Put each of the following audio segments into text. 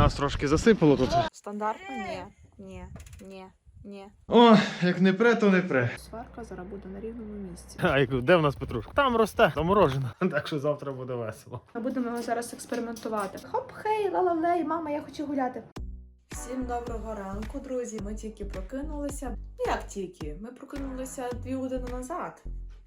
Нас трошки засипало тут. Стандартно? Ні. Ні. Ні. Ні. О, як не пре, то не пре. Сварка зараз буде на рівному місці. А яку- де в нас петрушка? Там росте, заморожена. Так що завтра буде весело. Ми будемо зараз експериментувати. Хоп, хей, ла-ла-лей, мама, я хочу гуляти. Всім доброго ранку, друзі. Ми тільки прокинулися. Ну як тільки? Ми прокинулися дві години назад.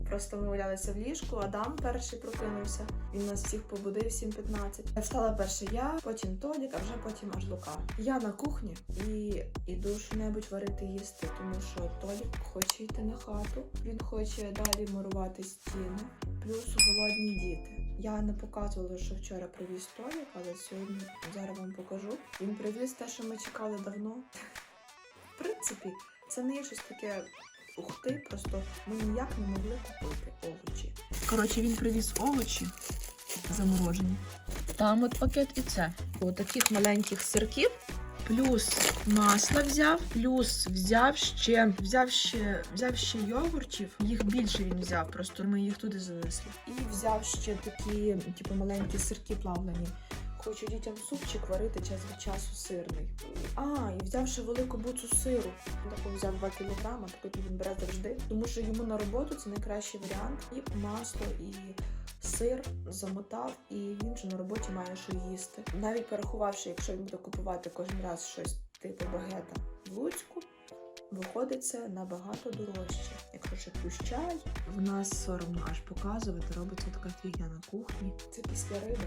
Просто ми валялися в ліжку, Адам перший прокинувся. Він нас всіх побудив 7.15. Встала перше я, потім Толік, а вже потім аж Лука. Я на кухні і іду що-небудь варити їсти, тому що Толік хоче йти на хату. Він хоче далі мурувати стіни, плюс голодні діти. Я не показувала, що вчора привіз Толік, але сьогодні зараз вам покажу. Він привіз те, що ми чекали давно. В принципі, це не є щось таке ух ти, просто ми ніяк не могли купити овочі. Коротше, він привіз овочі заморожені. Там от пакет і це. От таких маленьких сирків. Плюс масло взяв, плюс взяв ще взяв ще взяв ще йогуртів. Їх більше він взяв, просто ми їх туди занесли. І взяв ще такі, типу, маленькі сирки плавлені. Хочу дітям супчик варити час від часу сирний. А, і взяв ще велику буцу сиру. Таку взяв 2 кілограма, такий він бере завжди. Тому що йому на роботу це найкращий варіант. І масло, і сир замотав, і він же на роботі має що їсти. Навіть порахувавши, якщо він буде купувати кожен раз щось типу багета в Луцьку, виходить це набагато дорожче. Якщо ще плюс чай, в нас соромно аж показувати, робиться така фігня на кухні. Це після риби.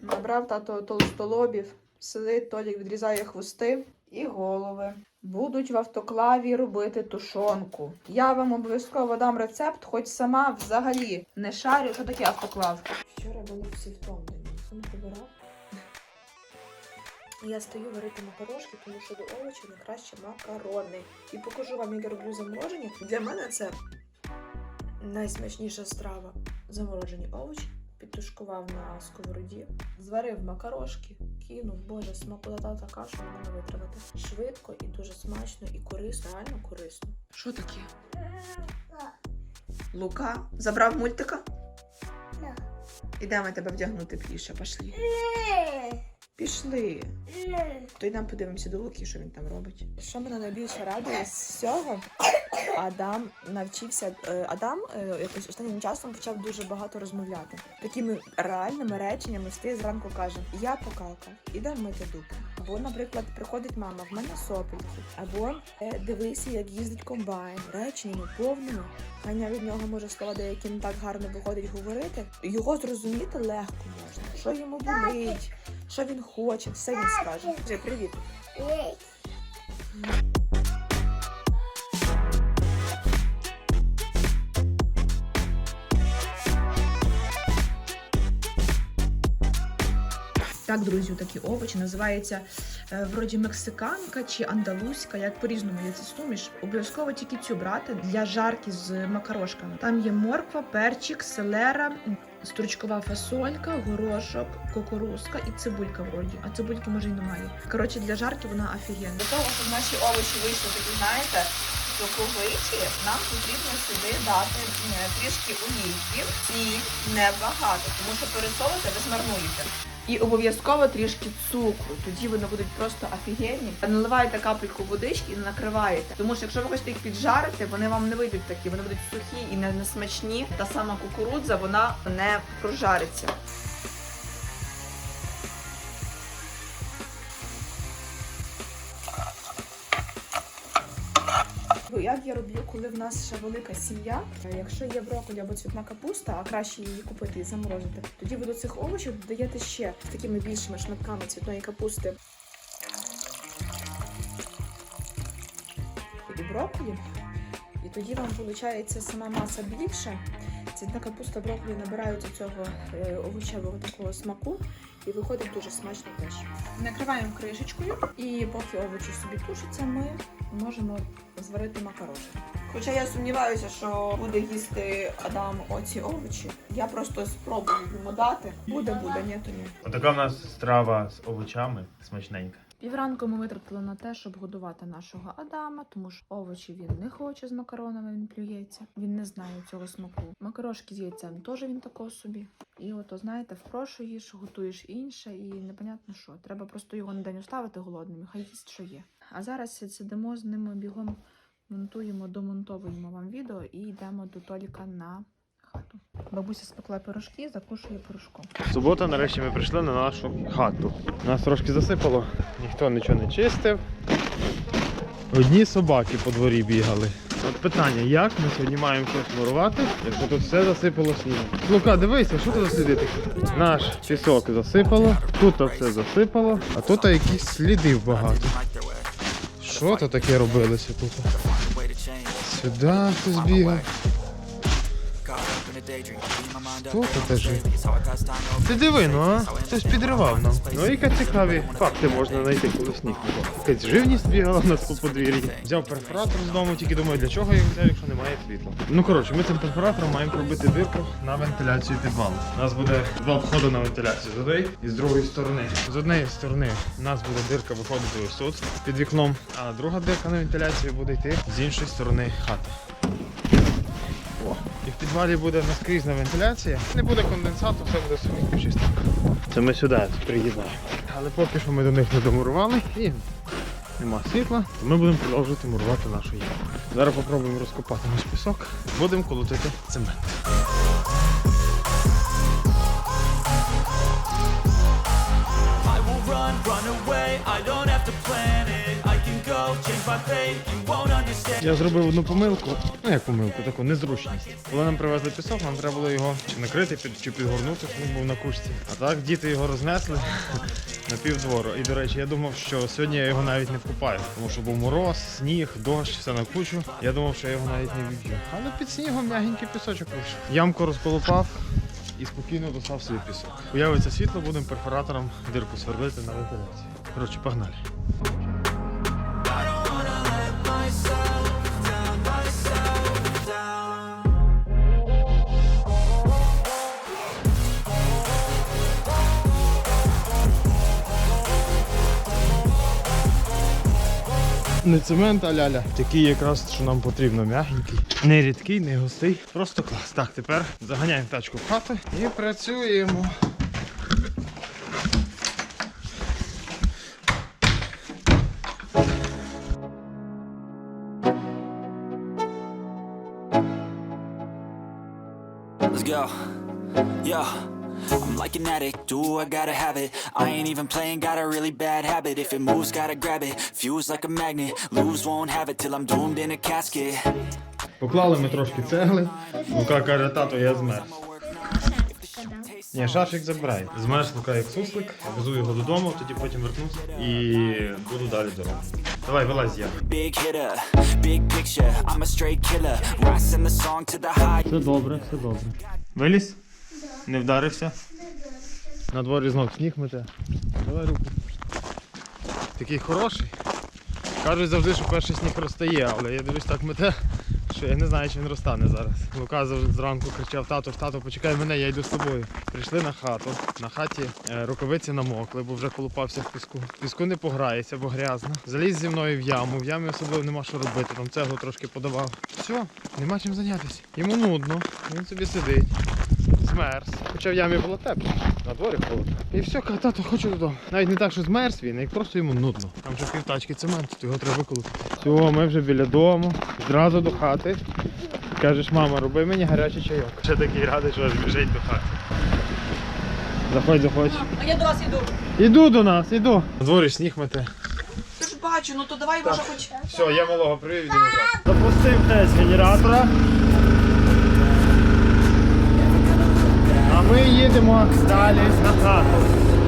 Набрав тато толстолобів, сидить, Толік відрізає хвости і голови. Будуть в автоклаві робити тушонку. Я вам обов'язково дам рецепт, хоч сама взагалі не шарю, що таке автоклав. Вчора були всі втомлені, ніхто не прибирав. Я стою варити макарошки, тому що до овочів найкраще макарони. І покажу вам, як я роблю заморожені. Для мене це найсмачніша страва. Заморожені овочі підтушкував на сковороді, зварив макарошки, кинув, боже, смакота така, що не можна витримати. Швидко і дуже смачно і корисно, реально корисно. Що таке? Лука забрав мультика? Ідемо тебе вдягнути пліше, пішли. Пішли. То йдемо подивимося до Луки, що він там робить. Що мене найбільше радує з всього? Адам навчився. е, Адам е, якось останнім часом почав дуже багато розмовляти. Такими реальними реченнями стає зранку каже: Я покалка, ідемо мити дупу. Або, наприклад, приходить мама, в мене сопельки. Або е, дивися, як їздить комбайн. Реченнями повними. Ханя від нього може слова деякі не так гарно виходить говорити. Його зрозуміти легко можна. Що йому болить, що він хоче, все він скаже. Привіт. Так, друзі, такі овочі називається е, вроді мексиканка чи андалузька, як по-різному є це суміш. Обов'язково тільки цю брати для жарки з макарошками. Там є морква, перчик, селера, стручкова фасолька, горошок, кукурузка і цибулька вроді. А цибульки може й немає. Коротше, для жарки вона офігенна. Для того, щоб наші овочі вийшли такі, знаєте, соковиті, нам потрібно сюди дати е, трішки олійки і небагато, тому що пересолити ви змарнуєте. І обов'язково трішки цукру. Тоді вони будуть просто офігенні. Наливаєте капельку водички і накриваєте. Тому що якщо ви хочете їх піджарити, вони вам не вийдуть такі, вони будуть сухі і не, смачні. Та сама кукурудза вона не прожариться. Як я роблю, коли в нас ще велика сім'я? Якщо є брокколі або цвітна капуста, а краще її купити і заморозити, тоді ви до цих овочів додаєте ще такими більшими шматками цвітної капусти і брокколі. І тоді вам виходить сама маса більша. Цвітна капуста брокколі набираються цього е, овочевого такого смаку і виходить дуже смачно теж. Накриваємо кришечкою, і поки овочі собі тушаться, ми можемо зварити макарошки. Хоча я сумніваюся, що буде їсти Адам оці овочі. Я просто спробую йому дати. Буде, буде, ні, то ні. Отака в нас страва з овочами смачненька. Півранку ми витратили на те, щоб годувати нашого Адама, тому що овочі він не хоче з макаронами, він плюється. Він не знає цього смаку. Макарошки з яйцем теж він такого собі. І ото, знаєте, впрошуєш, готуєш інше, і непонятно що. Треба просто його на день оставити голодним, хай їсть, що є. А зараз сидимо з ними бігом, монтуємо, домонтовуємо вам відео і йдемо до Толіка на хату. Бабуся спекла пирожки, закушує пирожком. Субота, нарешті ми прийшли на нашу хату. Нас трошки засипало, ніхто нічого не чистив. Одні собаки по дворі бігали. От питання, як ми сьогодні маємо щось мурувати, якщо тут все засипало снігом? Лука, дивися, що тут за? Наш пісок засипало, тут все засипало, а тут якісь слідів багато. Що то таке робилося тут? Сюди хтось бігав. Тут жив? Ти диви, ну а? Хтось підривав нам. Ну і які цікаві факти можна знайти, коли сніг випав. Якась живність бігала у нас по подвір'ї. Взяв перфоратор з дому, тільки думаю, для чого я взяв, якщо немає світла. Ну коротше, ми цим перфоратором маємо пробити дирку на вентиляцію підвалу. У нас буде два входи на вентиляцію з однієї і з другої сторони. З однієї сторони у нас буде дирка виходити ось тут під вікном, а друга дирка на вентиляцію буде йти з іншої сторони хати. Підвалі буде наскрізна вентиляція. Не буде конденсату, все буде сухо чисто. Це ми сюди приїдаємо. Але поки що ми до них не домурували і нема світла, то ми будемо продовжувати мурувати нашу яму. Зараз попробуємо розкопати наш пісок, будемо колотити цемент. I will run, run away. I don't have to plan it. Я зробив одну помилку, ну як помилку, таку незручність. Коли нам привезли пісок, нам треба було його чи накрити, під, чи підгорнути, щоб він був на кучці. А так діти його рознесли на півдвору. І до речі, я думав, що сьогодні я його навіть не вкопаю, тому що був мороз, сніг, дощ, все на кучу. Я думав, що я його навіть не відб'ю. Але під снігом м'ягенький пісочок вийшов. Ямку розколупав. І спокійно достав собі пісок. Появиться світло, будемо перфоратором дирку сверлити на вентиляції. Коротше, погнали. Не цемент, а ляля. Такий якраз, що нам потрібно, м'ягенький. Не рідкий, не густий. Просто клас. Так, тепер заганяємо тачку в хату і працюємо. Let's go. Yo. I'm like an addict, do I gotta have it I ain't even playing, got a really bad habit If it moves, gotta grab it, fuse like a magnet Lose, won't have it till I'm doomed in a casket Поклали ми трошки цегли. Лука каже, тато, я змерз. Ні, шарфік забирай. Змерз Лука як суслик, везу його додому, тоді потім вернусь і буду далі дорогу. Давай, вилазь я. Все добре, все добре. Виліз? Не вдарився? На дворі знов сніг мете. Давай руку. Такий хороший. Кажуть завжди, що перший сніг розтає, але я дивлюсь так мете, що я не знаю, чи він розтане зараз. Лука зранку кричав, тато, тато, почекай мене, я йду з тобою. Прийшли на хату. На хаті е, рукавиці намокли, бо вже колупався в піску. В піску не пограється, бо грязно. Заліз зі мною в яму. В ямі особливо нема що робити, там цеглу трошки подавав. Все, нема чим зайнятися. Йому нудно, він собі сидить. Змерз. Хоча в ямі було тепло, на дворі холодно. І все, тато, хочу додому. Навіть не так, що змерз він, як просто йому нудно. Там вже півтачки цементу, то його треба виколоти. Все, ми вже біля дому, зразу до хати. Кажеш, мама, роби мені гарячий чайок. Ще такий радий, що аж біжить до хати. Заходь, заходь. А я до вас йду. Іду до нас, іду. На дворі сніг мете. Ти ж бачу, ну то давай може хоч. Все, я малого привів назад. Запустив тест генератора. Ми їдемо далі на хату.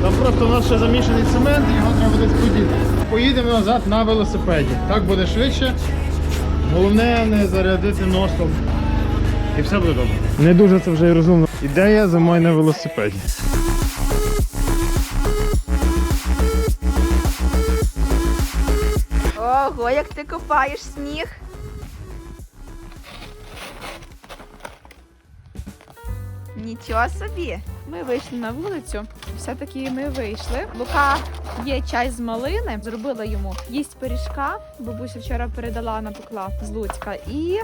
Там просто у нас ще замішаний цемент, його треба десь подіти. Поїдемо назад на велосипеді. Так буде швидше. Головне не зарядити носом. І все буде добре. Не дуже це вже і розумно. Ідея зимою на велосипеді. Ого, як ти копаєш сніг. Нічого собі. Ми вийшли на вулицю. Все-таки ми вийшли. Лука є чай з малини. Зробила йому їсть пиріжка. Бабуся вчора передала напекла з Луцька. І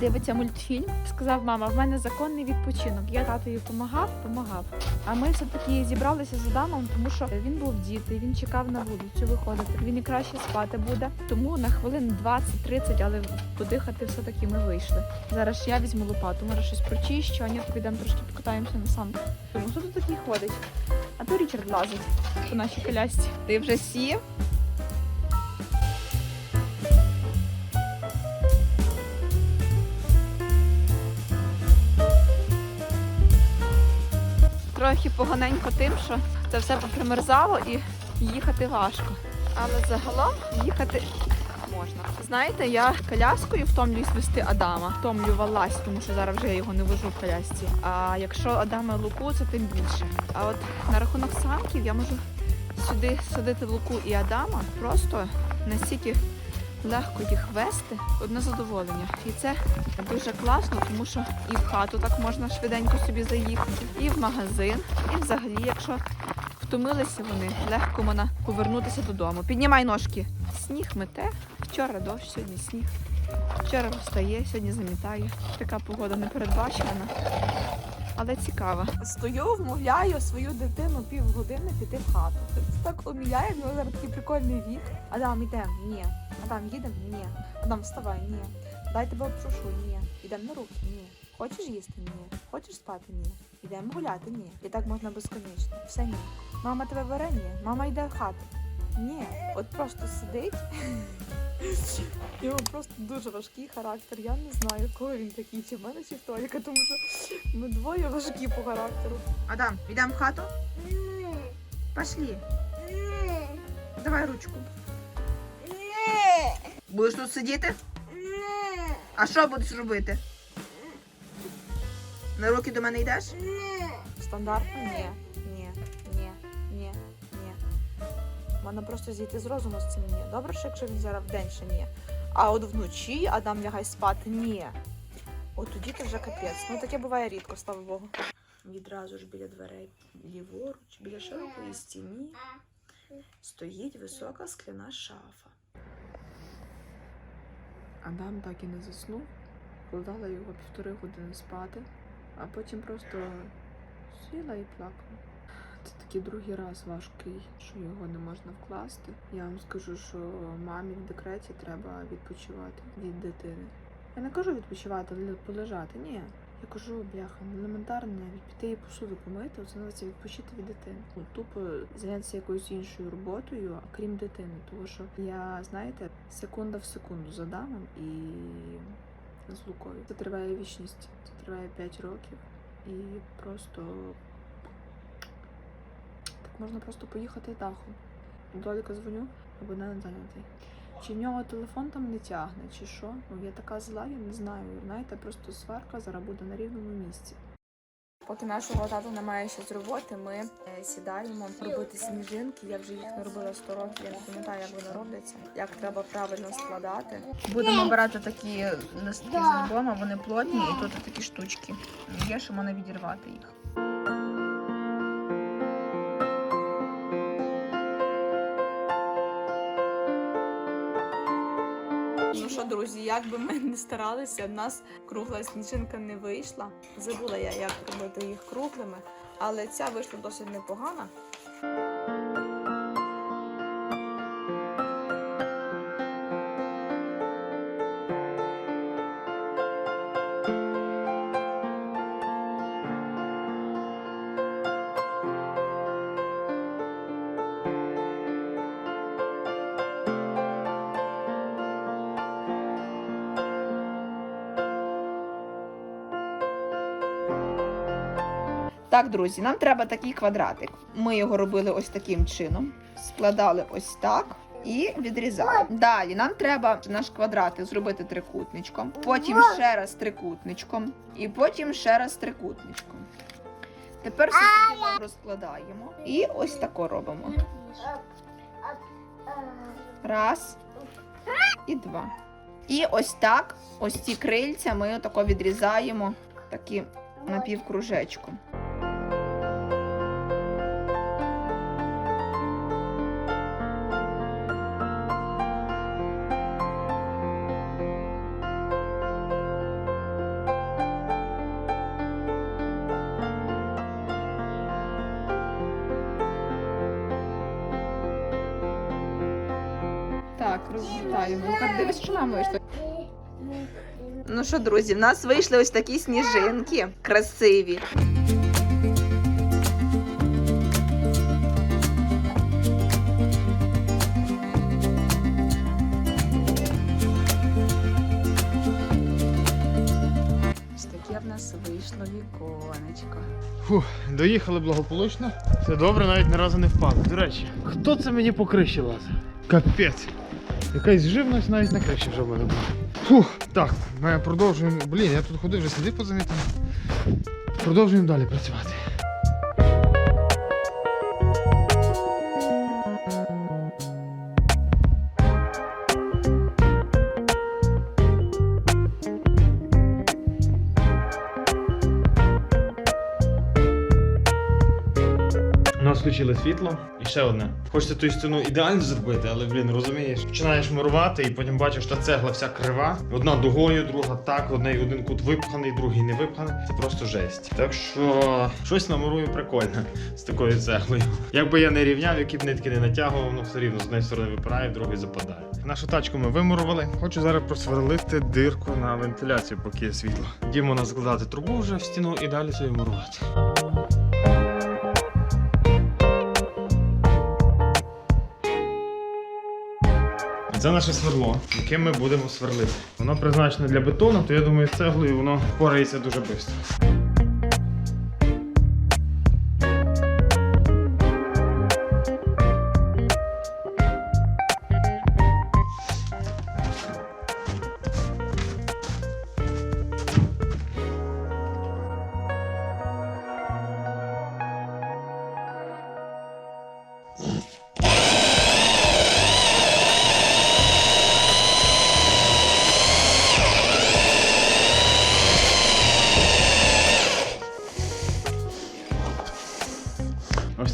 дивиться мультфільм. Сказав, мама, в мене законний відпочинок. Я татові допомагав, допомагав. А ми все-таки зібралися з Адамом, тому що він був діти, він чекав на вулицю виходити. Він і краще спати буде. Тому на хвилин 20-30, але подихати все-таки ми вийшли. Зараз я візьму лопату, може щось прочищу, а ні, то підемо трошки покатаємося на санку. Тому хто тут такий ходить? А то Річард лазить по нашій колясці. Ти вже сів? Трохи поганенько тим, що це все попримерзало і їхати важко. Але загалом їхати можна. Знаєте, я коляскою втомлююсь вести Адама. Втомлювалась, тому що зараз вже я його не вожу в колясці. А якщо Адама луку, це тим більше. А от на рахунок самків я можу сюди садити луку і Адама просто настільки легко їх вести, одне задоволення. І це дуже класно, тому що і в хату так можна швиденько собі заїхати, і в магазин, і взагалі, якщо втомилися вони, легко можна повернутися додому. Піднімай ножки. Сніг мете. Вчора дощ, сьогодні сніг. Вчора встає, сьогодні замітає. Така погода не передбачена, але цікава. Стою, вмовляю свою дитину півгодини піти в хату. Це так уміляє, в нього зараз такий прикольний вік. Адам, ідемо? Ні. Адам, їдемо? Ні. Адам, вставай, ні. Дай тебе обшушу, ні. Ідемо на руки, ні. Хочеш їсти? Ні. Хочеш спати? Ні. Ідемо гуляти? Ні. І так можна безконечно. Все ні. Мама тебе бере? Ні. Мама йде в хату. Ні. От просто сидить. Його просто дуже важкий характер. Я не знаю, кого він такий, чи в мене, чи в Толіка, тому що ми двоє важкі по характеру. Адам, йдемо в хату? Пошли. Давай ручку. Будеш тут сидіти? А що будеш робити? На руки до мене йдеш? Стандартно? Ні. Ні. Ні. Можна просто зійти з розуму з цим ні. Добре, що якщо він зараз вдень ще ні. А от вночі Адам лягай спати ні. От тоді то вже капець. Ну таке буває рідко, слава Богу. Відразу ж біля дверей ліворуч, біля широкої стіні, стоїть висока скляна шафа. Адам так і не заснув, вкладала його півтори години спати, а потім просто сіла і плакала. Це такий другий раз важкий, що його не можна вкласти. Я вам скажу, що мамі в декреті треба відпочивати від дитини. Я не кажу відпочивати, але полежати. Ні. Я кажу, бляха, елементарне, піти і посуду помити, це відпочити від дитини. Ну, тупо зайнятися якоюсь іншою роботою, крім дитини. Тому що я, знаєте, секунда в секунду за Адамом і з Лукою. Це триває вічність, це триває 5 років. І просто можна просто поїхати дахом. Доліка дзвоню, або не зайнятий. Чи в нього телефон там не тягне, чи що? Ну я така зла, я не знаю. Знаєте, просто сварка зараз буде на рівному місці. Поки нашого тату немає ще з роботи, ми е, сідаємо робити сніжинки. Я вже їх не робила 100 років, я не пам'ятаю, як вони робляться, як треба правильно складати. Будемо брати такі листки з альбома, вони плотні, і тут такі штучки. Є, що можна відірвати їх. Друзі, як би ми не старалися, в нас кругла сніжинка не вийшла. Забула я, як робити їх круглими, але ця вийшла досить непогана. Так, друзі, нам треба такий квадратик. Ми його робили ось таким чином. Складали ось так. І відрізали. Далі нам треба наш квадратик зробити трикутничком, потім ще раз трикутничком, і потім ще раз трикутничком. Тепер все розкладаємо і ось тако робимо. Раз і два. І ось так, ось ці крильця ми отако відрізаємо такі напівкружечком. Так, вітаю. Дивись, що нам вийшло. Ну що, друзі, в нас вийшли ось такі сніжинки красиві. Ось таке в нас вийшло віконечко. Фух, доїхали благополучно. Все добре, навіть ні разу не впали. До речі, хто це мені по криші лазив? Капець. Якась живність навіть на криші вже в мене була. Фух, так, ми продовжуємо. Блін, я тут ходив, вже сліди позамітив. Продовжуємо далі працювати. Включили світло. І ще одне. Хочеться ту стіну ідеально зробити, але блін, розумієш, починаєш мурувати і потім бачиш, та цегла вся крива. Одна дугою, друга так, одне один кут випханий, другий не випханий. Це просто жесть. Так що щось намурую прикольне з такою цеглою. Якби я не рівняв, які б нитки не натягував, воно все рівно з однієї сторони випирає, другої западає. Нашу тачку ми вимурували. Хочу зараз просверлити дирку на вентиляцію, поки є світло. Дімо нас закладати трубу вже в стіну і далі собі мурувати. Це наше сверло, яке ми будемо сверлити. Воно призначене для бетону, то я думаю, з цеглою воно порається дуже швидко.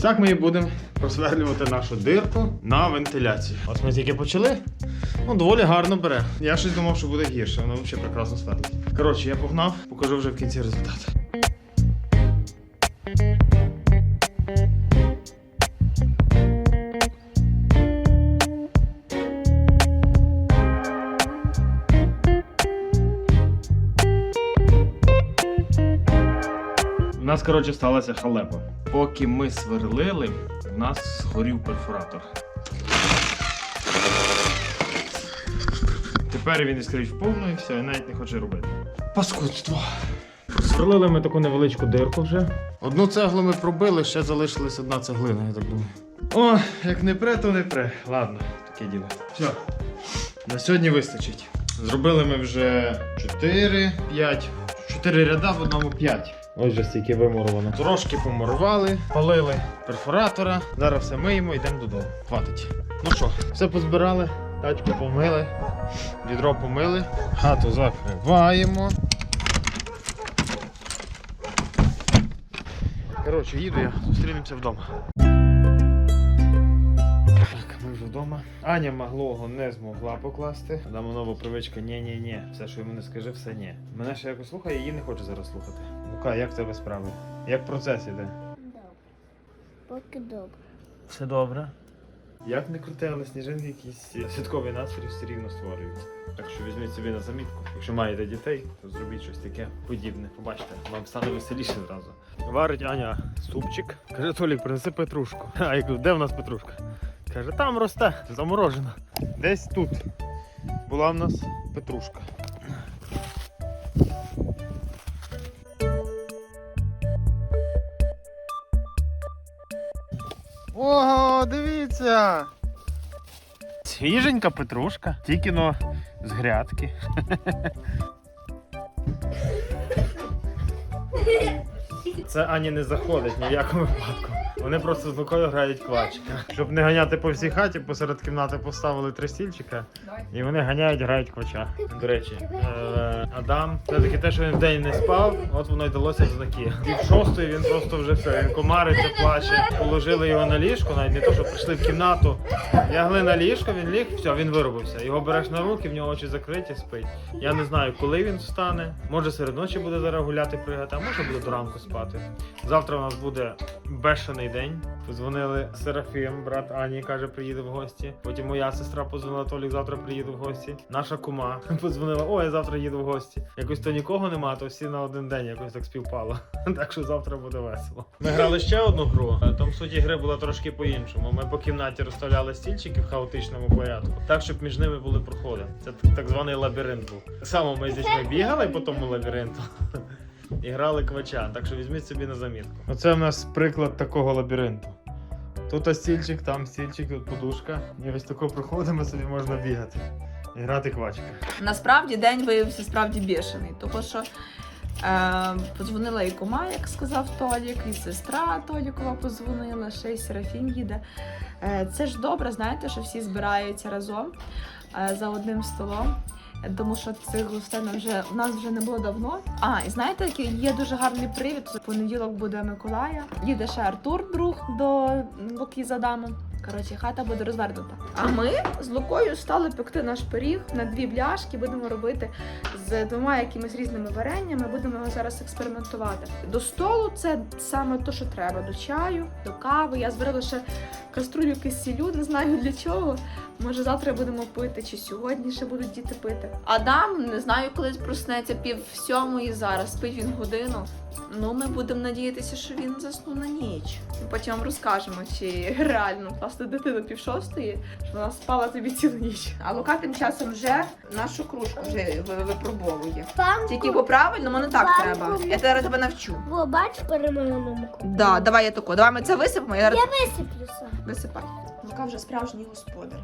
Так ми і будемо просверлювати нашу дирку на вентиляцію. От ми тільки почали. Ну, доволі гарно бере. Я щось думав, що буде гірше, воно взагалі прекрасно сверлить. Коротше, я погнав, покажу вже в кінці результат. Нас, коротше, сталася халепа. Поки ми сверлили, у нас згорів перфоратор. Тепер він іскрить в повну і все, і навіть не хоче робити. Паскудство. Сверлили ми таку невеличку дирку вже. Одну цеглу ми пробили, ще залишилась одна цеглина, я так думаю. О, як не пре, то не пре. Ладно, таке діло. Все. На сьогодні вистачить. Зробили ми вже 4, 5, 4 ряда в одному 5. Ось же стільки вимуровано. Трошки помурували, палили перфоратора. Зараз все миємо, йдемо додому. Хватить. Ну що, все позбирали, тачку помили, відро помили, хату закриваємо. Коротше, їду я, зустрінемося вдома. Вдома. Аня маглого не змогла покласти. Дамо нова привичка ні-ні-ні. Все, що йому не скажи, все ні. Мене ще якось слухає, її не хоче зараз слухати. Лука, як в тебе справи? Як процес іде? Добре. Поки добре. Все добре. Як не крути, але сніжинки якийсь святковий настрій все рівно створюють. Так що візьміть собі на замітку. Якщо маєте дітей, то зробіть щось таке подібне. Побачите, вам стане веселіше зразу. Варить Аня супчик. Каже, Толік, принеси петрушку. А я кажу, де в нас петрушка? Каже, там росте, заморожена. Десь тут була в нас петрушка. Ого, дивіться! Свіженька петрушка, тільки но з грядки. Це Ані не заходить ні в якому випадку. Вони просто з Лукою грають квачка. Щоб не ганяти по всій хаті, посеред кімнати поставили три стільчика. І вони ганяють, грають квача. До речі, е, Адам, це таки те, що він вдень не спав, от воно й далося в знаки. І в шостої він просто вже все, він комариться, плаче. Положили його на ліжко, навіть не то, що прийшли в кімнату. Лягли на ліжко, він ліг, все, він виробився. Його береш на руки, в нього очі закриті, спить. Я не знаю, коли він встане. Може серед ночі буде зараз гуляти, пригати, а може буде до ранку спати. Завтра у нас буде бешений день. Позвонили Серафім, брат Ані, каже, приїде в гості. Потім моя сестра позвонила, Толік завтра приїде в гості. Наша кума подзвонила, о, я завтра їду в гості. Якось то нікого нема, то всі на один день якось так співпало. Так що завтра буде весело. Ми грали ще одну гру. Там суть гри була трошки по-іншому. Ми по кімнаті розставляли стільчики в хаотичному порядку, так щоб між ними були проходи. Це так- званий лабіринт був. Само ми з бігали по тому лабіринту. І грали квача, так що візьміть собі на замітку. Оце в нас приклад такого лабіринту. Тут стільчик, там стільчик, тут подушка. І ось тако проходимо собі можна бігати. І грати квачка. Насправді день виявився справді бішений, тому що е, подзвонила і кума, як сказав Толік, і сестра Толікова подзвонила, ще й Серафім їде. Е, це ж добре, знаєте, що всі збираються разом е, за одним столом. Тому що цих гостей вже у нас вже не було давно. А, і знаєте, є дуже гарний привід. В понеділок буде Миколая. Їде ще Артур, друг до Луки з Адамом. Коротше, хата буде розвернута. А ми з Лукою стали пекти наш пиріг на дві бляшки. Будемо робити з двома якимись різними вареннями. Будемо його зараз експериментувати. До столу це саме те, що треба. До чаю, до кави. Я зварила ще каструлю кисілю, не знаю для чого. Може, завтра будемо пити, чи сьогодні ще будуть діти пити. Адам не знаю, коли проснеться пів сьомої зараз. Спить він годину. Ну, ми будемо надіятися, що він заснув на ніч. Потім вам розкажемо, чи реально власне дитину пів шостої, що вона спала тобі цілу ніч. А Лука тим часом вже нашу кружку вже ви- випробовує. Панку. Тільки по правильному не так Банку треба. Я зараз тебе навчу. Бо бач переманому. Да, давай я тако. Давай ми це висипемо. Я зараз Висиплюся. висипай. Лука вже справжній господар.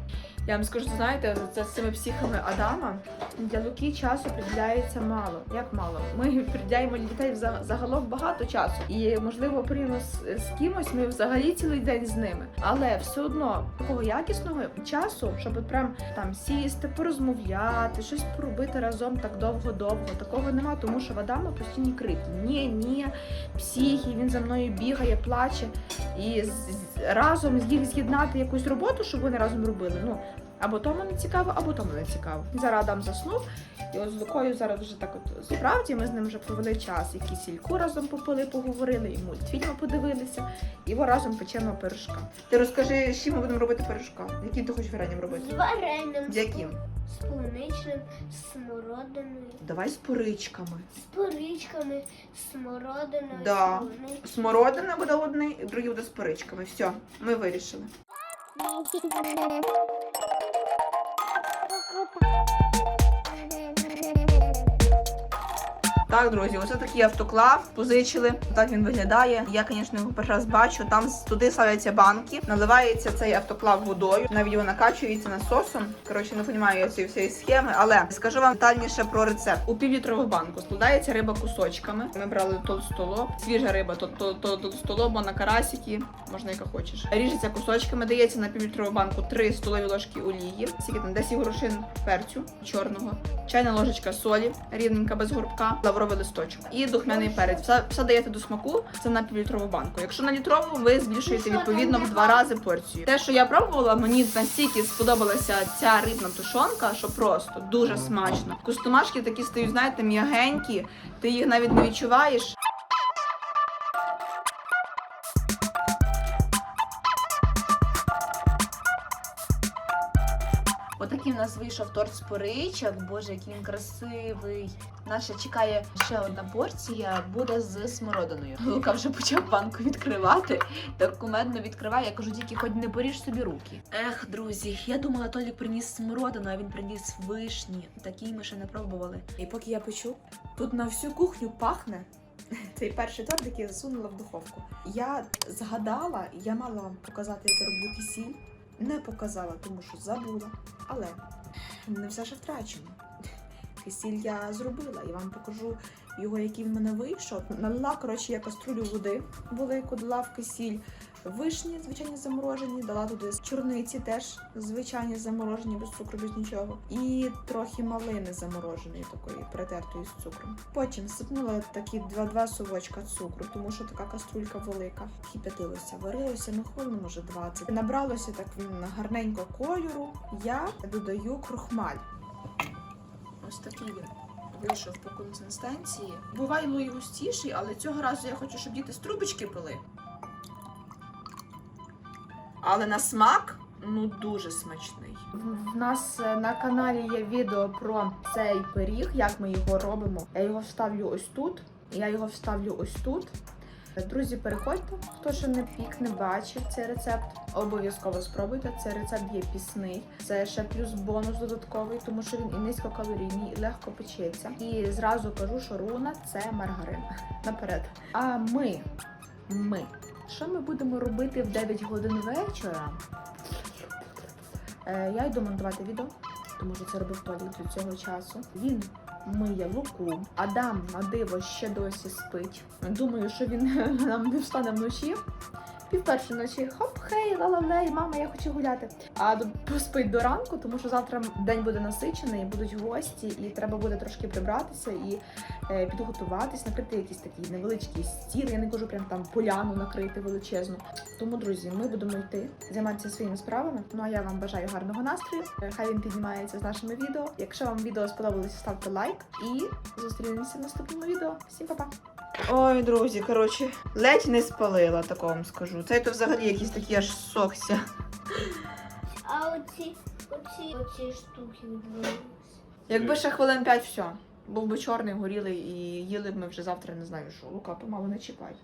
Я вам скажу, знаєте, це з цими психами Адама для Луки часу приділяється мало. Як мало? Ми приділяємо дітей загалом багато часу. І можливо, порівняно з, кимось, ми взагалі цілий день з ними. Але все одно такого якісного часу, щоб прям там сісти, порозмовляти, щось поробити разом так довго-довго. Такого нема, тому що в Адама постійні крики. Ні, ні, психі, він за мною бігає, плаче. І разом з їх з'єднати якусь роботу, щоб вони разом робили. Ну або тому не цікаво, або тому не цікаво. Зараз Адам заснув, і от з Лукою зараз вже так от справді ми з ним вже провели час. І кисільку разом попили, поговорили, і мультфільми подивилися, і ми разом печемо пирожка. Ти розкажи, з чим ми будемо робити пирожка? Яким ти хочеш варенням робити? З варенням. З яким? З полуничним, з смородиною. Давай з поричками. З порічками, з смородиною. Да. з. Смородина буде одний, другий буде з поричками. Все, ми вирішили. Merhaba. Так, друзі, оце такий автоклав позичили. Так він виглядає. Я, звісно, його перший раз бачу. Там туди ставляться банки, наливається цей автоклав водою. Навіть його накачується насосом. Коротше, не розумію я цієї всієї схеми, але скажу вам детальніше про рецепт. У півлітрову банку складається риба кусочками. Ми брали толстолоб, свіжа риба, то, то, то на карасики, можна яка хочеш. Ріжеться кусочками, дається на півлітрову банку 3 столові ложки олії, скільки там 10 горошин перцю чорного, чайна ложечка солі, рівненька без горбка, лавровий листочок і духмяний перець. Все, все даєте до смаку. Це на півлітрову банку. Якщо на літрову, ви збільшуєте відповідно в два рази порцію. Те, що я пробувала, мені настільки сподобалася ця рибна тушонка, що просто дуже смачно. Кустомашки такі стають, знаєте, м'ягенькі, ти їх навіть не відчуваєш. В нас вийшов торт з поричок. Боже, який він красивий. Наша чекає ще одна порція, буде з смородиною. Лука вже почав банку відкривати. Так кумедно відкриває. Я кажу, тільки хоч не поріж собі руки. Ех, друзі, я думала, Толік приніс смородину, а він приніс вишні. Такі ми ще не пробували. І поки я печу, тут на всю кухню пахне. Цей перший торт, який я засунула в духовку. Я згадала, я мала вам показати, як я роблю кисіль. Не показала, тому що забула. Але не все ще втрачено. Кисіль я зробила і вам покажу його, який в мене вийшов. Налила, коротше, я каструлю води велику, дала в кисіль вишні, звичайні заморожені, дала туди чорниці теж звичайні заморожені, без цукру, без нічого. І трохи малини замороженої, такої притертої з цукром. Потім сипнула такі два-два совочка цукру, тому що така каструлька велика. Кип'ятилося, варилося на холодно, може 20. Набралося так гарненько кольору. Я додаю крохмаль. Ось такий він вийшов по консистенції. Буває ну і густіший, але цього разу я хочу, щоб діти з трубочки пили. Але на смак ну дуже смачний. В нас е, на каналі є відео про цей пиріг, як ми його робимо. Я його вставлю ось тут. Я його вставлю ось тут. Друзі, переходьте. Хто ще не пік, не бачив цей рецепт, обов'язково спробуйте. Цей рецепт є пісний. Це ще плюс бонус додатковий, тому що він і низькокалорійний, і легко печеться. І зразу кажу, що руна це маргарин. Наперед. А ми, ми, що ми будемо робити в 9 годин вечора? Е, я йду монтувати відео, тому що це робив Толік до цього часу. Він миє луку. Адам на диво ще досі спить. Думаю, що він нам не встане вночі. Пів першої ночі хоп, хей, ла-ла-лей, мама, я хочу гуляти. А поспить до ранку, тому що завтра день буде насичений, будуть гості, і треба буде трошки прибратися і е, підготуватись, накрити якийсь такий невеличкий стіл. Я не кажу прям там поляну накрити величезну. Тому, друзі, ми будемо йти займатися своїми справами. Ну а я вам бажаю гарного настрою. Е, Хай він піднімається з нашими відео. Якщо вам відео сподобалося, ставте лайк і зустрінемося в наступному відео. Всім па-па! Ой, друзі, коротше, ледь не спалила, тако вам скажу. Це то взагалі якийсь такий аж сохся. А оці оці, оці штуки відвалилися. Якби ще хвилин п'ять, все. Був би чорний, горілий і їли б ми вже завтра не знаю що. Лука, помалу не чіпай.